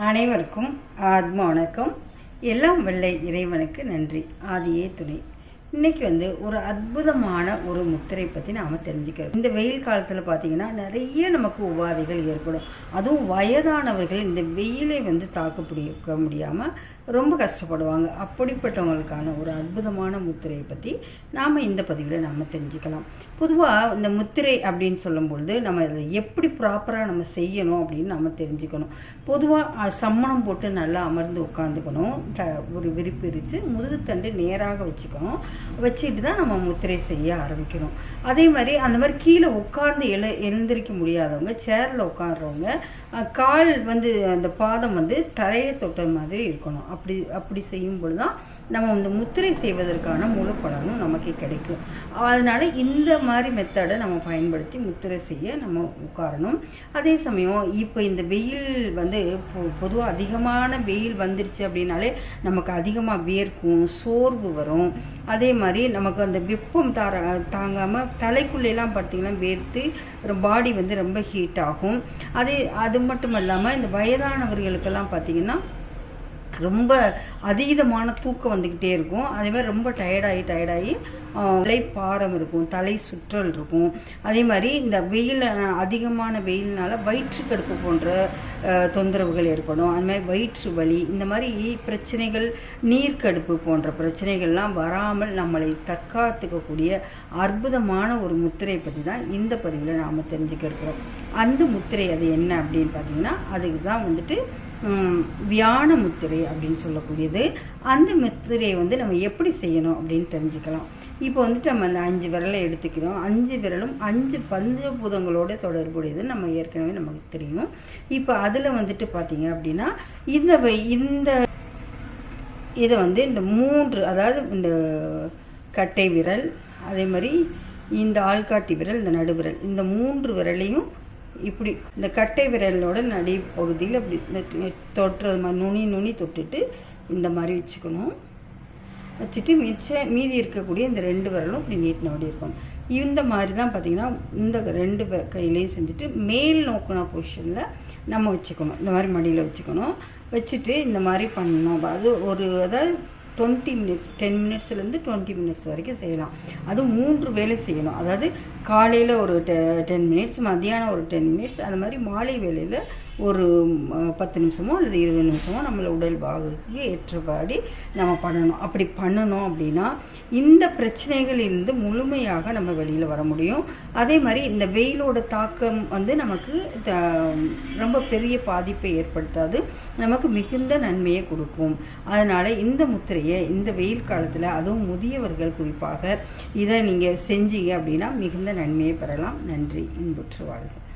அனைவருக்கும் ஆத்ம வணக்கம். எல்லாம் வெள்ளை இறைவனுக்கு நன்றி. ஆதியே துணை. இன்னைக்கு வந்து ஒரு அற்புதமான ஒரு முத்திரை பற்றி நாம் தெரிஞ்சுக்கிறோம். இந்த வெயில் காலத்தில் பார்த்தீங்கன்னா நிறைய நமக்கு உபாதைகள் ஏற்படும். அதுவும் வயதானவர்கள் இந்த வெயிலை வந்து தாக்க பிடிக்க முடியாமல் ரொம்ப கஷ்டப்படுவாங்க. அப்படிப்பட்டவங்களுக்கான ஒரு அற்புதமான முத்திரையை பற்றி நாம் இந்த பதிவில் நம்ம தெரிஞ்சுக்கலாம். பொதுவாக இந்த முத்திரை அப்படின்னு சொல்லும்பொழுது நம்ம அதை எப்படி ப்ராப்பராக நம்ம செய்யணும் அப்படின்னு நம்ம தெரிஞ்சுக்கணும். பொதுவாக சம்மணம் போட்டு நல்லா அமர்ந்து உட்காந்துக்கணும். த ஒரு விரிப்பிரித்து முதுகுத்தண்டு நேராக வச்சுக்கணும். வச்சுட்டு தான் நம்ம முத்திரை செய்ய ஆரம்பிக்கணும். அதே மாதிரி அந்த மாதிரி கீழே உட்கார்ந்து எழு எழுந்திருக்க முடியாதவங்க சேரில் உட்காடுறவங்க கால் வந்து அந்த பாதம் வந்து தரையை தொட்ட மாதிரி இருக்கணும். அப்படி அப்படி செய்யும் பொழுது தான் நம்ம வந்து முத்திரை செய்வதற்கான முழு பலனும் நமக்கு கிடைக்கும். அதனால் இந்த மாதிரி மெத்தடை நம்ம பயன்படுத்தி முத்திரை செய்ய நம்ம உட்காரணும். அதே சமயம் இப்போ இந்த வெயில் வந்து பொதுவாக அதிகமான வெயில் வந்துருச்சு அப்படின்னாலே நமக்கு அதிகமாக வேர்க்கும் சோர்வு வரும். அதே அதே மாதிரி நமக்கு அந்த வெப்பம் தார தாங்காமல் தலைக்குள்ளெல்லாம் பார்த்தீங்கன்னா வேர்த்து பாடி வந்து ரொம்ப ஹீட் ஆகும் அதே அது மட்டும் இல்லாமல் இந்த வயதானவர்களுக்கெல்லாம் பார்த்தீங்கன்னா ரொம்ப அதீதமான தூக்கம் வந்துக்கிட்டே இருக்கும். அதேமாதிரி ரொம்ப டயர்டாகி டயர்டாகி தலை பாரம் இருக்கும் தலை சுற்றல் இருக்கும். அதே மாதிரி இந்த வெயில் அதிகமான வெயில்னால வயிற்றுக்கடுப்பு போன்ற தொந்தரவுகள் ஏற்படும். அது மாதிரி வயிற்று வலி இந்த மாதிரி பிரச்சனைகள் நீர்க்கடுப்பு போன்ற பிரச்சனைகள்லாம் வராமல் நம்மளை தற்காத்துக்கக்கூடிய அற்புதமான ஒரு முத்திரை பற்றி தான் இந்த பதிவில் நாம் தெரிஞ்சுக்க இருக்கிறோம். அந்த முத்திரை அது என்ன அப்படின்னு பார்த்தீங்கன்னா அதுக்கு தான் வந்துட்டு வியான முத்திரை அப்படின்னு சொல்லக்கூடியது. அந்த முத்திரையை வந்து நம்ம எப்படி செய்யணும் அப்படின்னு தெரிஞ்சுக்கலாம். இப்போ வந்துட்டு நம்ம அந்த அஞ்சு விரலை எடுத்துக்கிறோம். அஞ்சு விரலும் அஞ்சு பஞ்சபூதங்களோட தொடர்புடையது நம்ம ஏற்கனவே நமக்கு தெரியும். இப்போ அதில் வந்துட்டு பார்த்தீங்க அப்படின்னா இந்த இந்த இதை வந்து இந்த மூன்று அதாவது இந்த கட்டை விரல் அதே மாதிரி இந்த ஆள்காட்டி விரல் இந்த நடுவிரல் இந்த மூன்று விரலையும் இப்படி இந்த கட்டை விரலோட நடி பகுதியில் அப்படி இந்த தொட்டுறது மாதிரி நுனி நுனி தொட்டுட்டு இந்த மாதிரி வச்சுக்கணும். வச்சுட்டு மிச்ச மீதி இருக்கக்கூடிய இந்த ரெண்டு விரலும் இப்படி நீட்டினபடி இருக்கும் இந்த மாதிரி தான் பார்த்தீங்கன்னா இந்த ரெண்டு கையிலையும் செஞ்சுட்டு மேல் நோக்கின பொசிஷனில் நம்ம வச்சுக்கணும். இந்த மாதிரி மடியில் வச்சுக்கணும். வச்சுட்டு இந்த மாதிரி பண்ணணும். அது ஒரு அதாவது டுவெண்ட்டி மினிட்ஸ் டென் மினிட்ஸ்லேருந்து டுவெண்ட்டி மினிட்ஸ் வரைக்கும் செய்யலாம். அதுவும் மூன்று வேளை செய்யணும். அதாவது காலையில் ஒரு டெ டென் மினிட்ஸ் மதியானம் ஒரு டென் மினிட்ஸ் அந்த மாதிரி மாலை வேலையில் ஒரு பத்து நிமிஷமோ அல்லது இருபது நிமிஷமோ நம்மளை உடல் பாகுக்கு ஏற்றபடி நம்ம பண்ணணும். அப்படி பண்ணணும் அப்படின்னா இந்த பிரச்சனைகளிலிருந்து முழுமையாக நம்ம வெளியில் வர முடியும். அதே மாதிரி இந்த வெயிலோட தாக்கம் வந்து நமக்கு த- ரொம்ப பெரிய பாதிப்பை ஏற்படுத்தாது. நமக்கு மிகுந்த நன்மையை கொடுக்கும். அதனால் இந்த முத்திரையை இந்த வெயில் காலத்தில் அதுவும் முதியவர்கள் குறிப்பாக இதை நீங்கள் செஞ்சீங்க அப்படின்னா மிகுந்த நன்மையை பெறலாம். நன்றி. இன்புற்று வாழ்க.